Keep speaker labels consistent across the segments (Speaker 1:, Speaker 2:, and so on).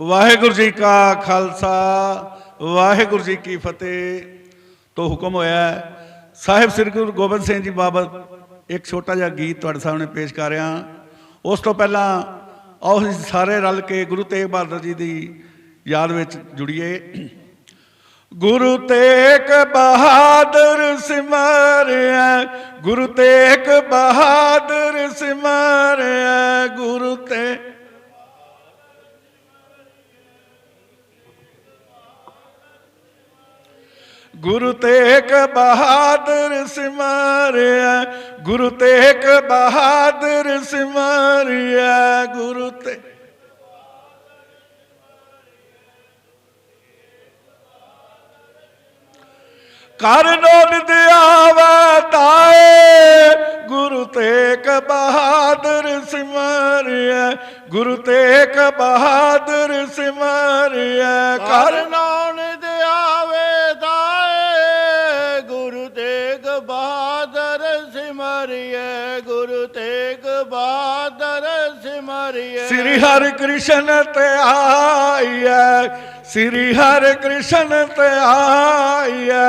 Speaker 1: ਵਾਹਿਗੁਰੂ ਜੀ ਕਾ ਖਾਲਸਾ, ਵਾਹਿਗੁਰੂ ਜੀ ਕੀ ਫਤਿਹ। ਤੋਂ ਹੁਕਮ ਹੋਇਆ ਸਾਹਿਬ ਸ੍ਰੀ ਗੁਰੂ ਗੋਬਿੰਦ ਸਿੰਘ ਜੀ ਬਾਬਤ ਇੱਕ ਛੋਟਾ ਜਿਹਾ ਗੀਤ ਤੁਹਾਡੇ ਸਾਹਮਣੇ ਪੇਸ਼ ਕਰ ਰਿਹਾ ਉਸ ਤੋਂ ਪਹਿਲਾਂ ਆਓ ਅਸੀਂ ਸਾਰੇ ਰਲ ਕੇ ਗੁਰੂ ਤੇਗ ਬਹਾਦਰ ਜੀ ਦੀ ਯਾਦ ਵਿੱਚ ਜੁੜੀਏ। ਗੁਰੂ ਤੇਗ ਬਹਾਦਰ ਸਿਮਰਿਆ, ਗੁਰੂ ਤੇਗ ਬਹਾਦਰ ਸਿਮਰਿਆ, ਗੁਰੂ ਤੇਗ ਗੁਰੂ ਤੇਗ ਬਹਾਦਰ ਸਿਮਰਿਆ ਗੁਰੂ ਤੇਗ ਬਹਾਦਰ ਸਿਮਰਿਆ ਗੁਰੂ ਤੇ ਕਰ ਨੋਨ ਦਿਆਵਾ ਤਾਏ ਗੁਰੂ ਤੇਗ ਬਹਾਦਰ ਸਿਮਰਿਆ ਗੁਰੂ ਤੇਗ ਬਹਾਦਰ ਸਿਮਰਿਆ ਕਰ
Speaker 2: ਨਾਨ ਗੁਰੂ ਤੇਗ ਬਹਾਦਰ ਸਿਮਰਿਐ
Speaker 1: ਸ੍ਰੀ ਹਰਿ ਕ੍ਰਿਸ਼ਨ ਤੇ ਆਈਐ। ਸ੍ਰੀ ਹਰਿ ਕ੍ਰਿਸ਼ਨ ਤੇ ਆਈਐ।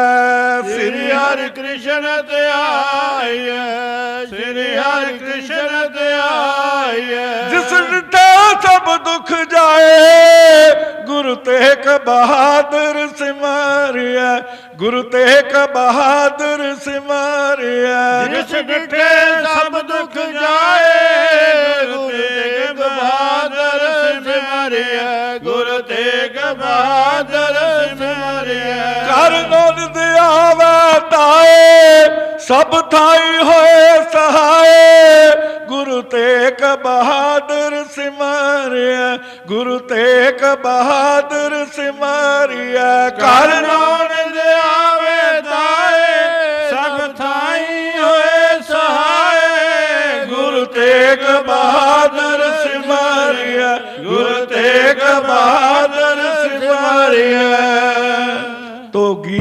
Speaker 2: ਸ੍ਰੀ ਹਰਿ ਕ੍ਰਿਸ਼ਨ ਤੇ ਆਈਐ। ਸ੍ਰੀ ਹਰਿ ਕ੍ਰਿਸ਼ਨ ਤੇ ਆਈਐ।
Speaker 1: ਜਿਸ ਡਿਠਾ ਸਭ ਦੁੱਖ ਜਾਏ ਗੁਰੂ ਤੇਗ ਬਹਾਦਰ ਸਿਮਰਿਆ ਗੁਰੂ ਤੇਗ ਬਹਾਦਰ ਸਿਮਰਿਆ
Speaker 2: ਜਿਸ ਡਿਠੇ ਬਹਾਦਰ ਸਿਮਰਿਐ
Speaker 1: ਕਰ ਨੋਨ ਦਿਆਵਾ ਤਾਏ ਸਭ ਥਾਈ ਹੋਏ ਸਹਾਏ। ਗੁਰੂ ਤੇਗ ਬਹਾਦਰ ਸਿਮਰਿਆ ਗੁਰੂ ਤੇਗ ਬਹਾਦਰ ਸਿਮਰਿਆ। ਕਰ
Speaker 2: ਕਰ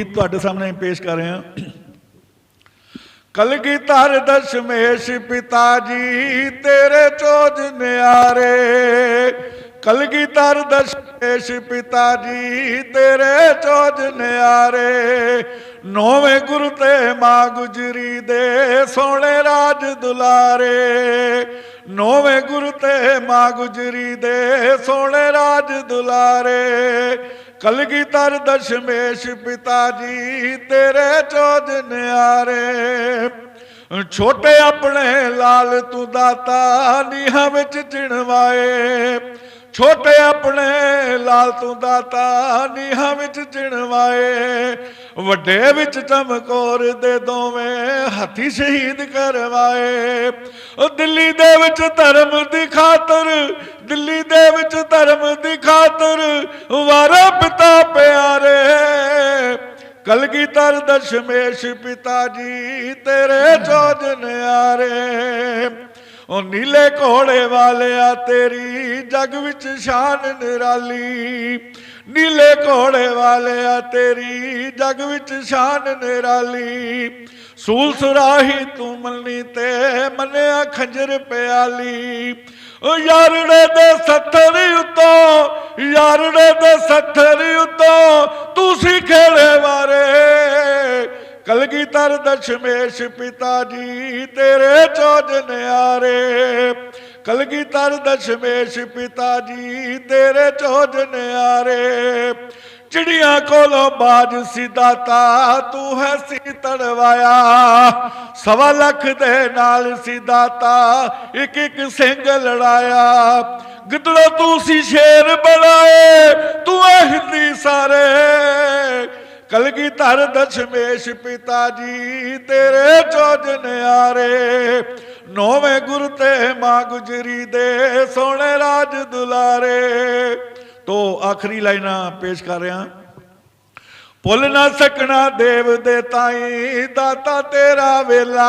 Speaker 1: ਗੀਤ ਤੁਹਾਡੇ ਸਾਹਮਣੇ ਪੇਸ਼ ਕਰ ਰਹੇ ਹਾਂ। ਕਲਗੀਧਰ ਦਸ਼ਮੇਸ਼ ਪਿਤਾ ਜੀ, ਤੇਰੇ ਚੋਜ ਨਿਆਰੇ। ਕਲਗੀਧਰ ਦਸ਼ਮੇਸ਼ ਪਿਤਾ ਜੀ, ਤੇਰੇ ਚੋਜ ਨਿਆਰੇ। ਨੌਵੇਂ ਗੁਰੂ ਤੇ ਮਾਂ ਗੁਜਰੀ ਦੇ ਸੋਹਣੇ ਰਾਜ ਦੁਲਾਰੇ। ਨੌਵੇਂ ਗੁਰੂ ਤੇ ਮਾਂ ਗੁਜਰੀ ਦੇ ਸੋਹਣੇ ਰਾਜ ਦੁਲਾਰੇ। ਕਲਗੀਧਰ ਦਸ਼ਮੇਸ਼ ਪਿਤਾ ਜੀ, ਤੇਰੇ ਚੋਜ ਨਿਆਰੇ। ਛੋਟੇ ਆਪਣੇ ਲਾਲ ਤੂੰ ਦਾਤਾ, ਨੀਹਾਂ ਵਿੱਚ ਚਿਣਵਾਏ। ਛੋਟੇ ਆਪਣੇ ਲਾਲ ਤੂੰ ਦਾਤਾ, ਨੀਹਾਂ ਵਿੱਚ ਚਿਣਵਾਏ। ਵੱਡੇ ਵਿੱਚ ਚਮਕੌਰ ਦੇ ਦੋਵੇਂ ਹੱਥੀ ਸ਼ਹੀਦ ਕਰਵਾਏ। ਉਹ ਦਿੱਲੀ ਦੇ ਵਿੱਚ ਧਰਮ ਦੀ ਖਾਤਰ, ਦਿੱਲੀ ਦੇ ਵਿੱਚ ਧਰਮ ਦੀ ਖਾਤਰ ਵਾਰਾ ਪਿਤਾ ਪਿਆਰੇ। ਕਲਗੀਧਰ ਦਸ਼ਮੇਸ਼ ਪਿਤਾ ਜੀ, ਤੇਰੇ ਚੋਜ ਨਿਆਰੇ। ਉਹ ਨੀਲੇ ਘੋੜੇ ਵਾਲਿਆ ਤੇਰੀ ਜਗ ਵਿੱਚ ਸ਼ਾਨ ਨਿਰਾਲੀ। ਨੀਲੇ ਘੋੜੇ ਵਾਲਿਆ ਤੇਰੀ ਜਗ ਵਿੱਚ ਸ਼ਾਨ ਨਿਰਾਲੀ। ਸੂਲ ਸੁਰਾਹੀ ਤੂੰ ਮੰਨੀ ਤੇ ਮੰਨਿਆ ਖੰਜਰ ਪਿਆਲੀ। ਓ ਯਾਰੜੇ ਦੇ ਸੱਥਰ ਉੱਤੋਂ, ਯਾਰੜੇ ਦੇ ਸੱਥਰ ਉੱਤੋਂ ਤੂੰ ਸੀ ਖੇੜੇ ਵਾਰੇ। ਕਲਗੀਧਰ ਦਸ਼ਮੇਸ਼ ਪਿਤਾ ਜੀ, ਤੇਰੇ ਚੋਜ ਨਿਆਰੇ। ਕਲਗੀਧਰ ਦਸ਼ਮੇਸ਼ ਪਿਤਾ ਜੀ, ਤੇਰੇ ਚੋਜ ਨਿਆਰੇ। ਚਿੜੀਆਂ ਕੋਲੋਂ ਬਾਜ ਸਿਦਾਤਾ ਤੂੰ ਹੈ ਸੀ ਤੜਵਾਇਆ। ਸਵਾ ਲੱਖ ਦੇ ਨਾਲ ਸਿਦਾਤਾ ਇੱਕ ਇੱਕ ਸਿੰਘ ਲੜਾਇਆ। ਗਿੱਦੜੋ ਤੂੰ ਸੀ ਸ਼ੇਰ ਬਣਾਏ, ਤੂੰ ਐ ਹਿੰਦੀ ਸਾਰੇ। ਕਲਗੀਧਰ ਦਸ਼ਮੇਸ਼ ਪਿਤਾ ਜੀ, ਤੇਰੇ ਚੋਜ ਨਿਆਰੇ, ਨੌਵੇਂ ਗੁਰ ਤੇ ਮਾਂ ਗੁਜਰੀ ਦੇ ਸੋਹਣੇ ਰਾਜ ਦੁਲਾਰੇ। ਤੋ ਆਖਰੀ ਲਾਈਨਾਂ ਪੇਸ਼ ਕਰ ਰਿਹਾ। ਭੁੱਲ ਨਾ ਸਕਣਾ ਦੇਵ ਦੇ ਤਾਈ, ਦਾਤਾ ਤੇਰਾ ਵੇਲਾ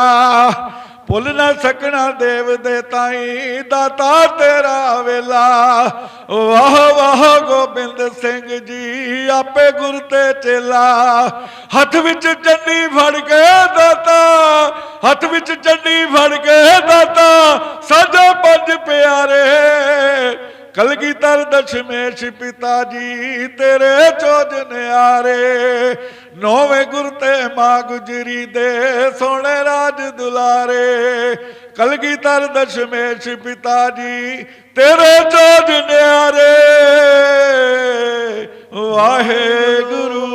Speaker 1: ਭੁੱਲ ਨਾ ਸਕਣਾ ਦੇਵ ਦੇ ਤਾਈ, ਦਾਤਾ ਤੇਰਾ ਵੇਲਾ। ਵਾਹ ਵਾਹ, ਗੋਬਿੰਦ ਸਿੰਘ ਜੀ, ਆਪੇ ਗੁਰ ਤੇ ਚੇਲਾ। ਹੱਥ ਵਿੱਚ ਚੰਡੀ ਫੜ ਕੇ ਦਾਤਾ, ਹੱਥ ਵਿੱਚ ਚੰਡੀ ਫੜ ਕੇ ਦਾਤਾ, ਸਾਜੋ ਕਲਗੀਧਰ ਦਸ਼ਮੇਸ਼ ਪਿਤਾ ਜੀ, ਤੇਰੇ ਚੋਜ ਨਿਆਰੇ, ਨੋਵੇਂ ਗੁਰ ਤੇ ਮਾਂ ਗੁਜਰੀ ਦੇ ਸੋਹਣੇ ਰਾਜ ਦੁਲਾਰੇ। ਕਲਗੀਧਰ ਦਸ਼ਮੇਸ਼ ਪਿਤਾ ਜੀ, ਤੇਰੇ ਚੋਜ ਨਿਆਰੇ। ਵਾਹਿਗੁਰੂ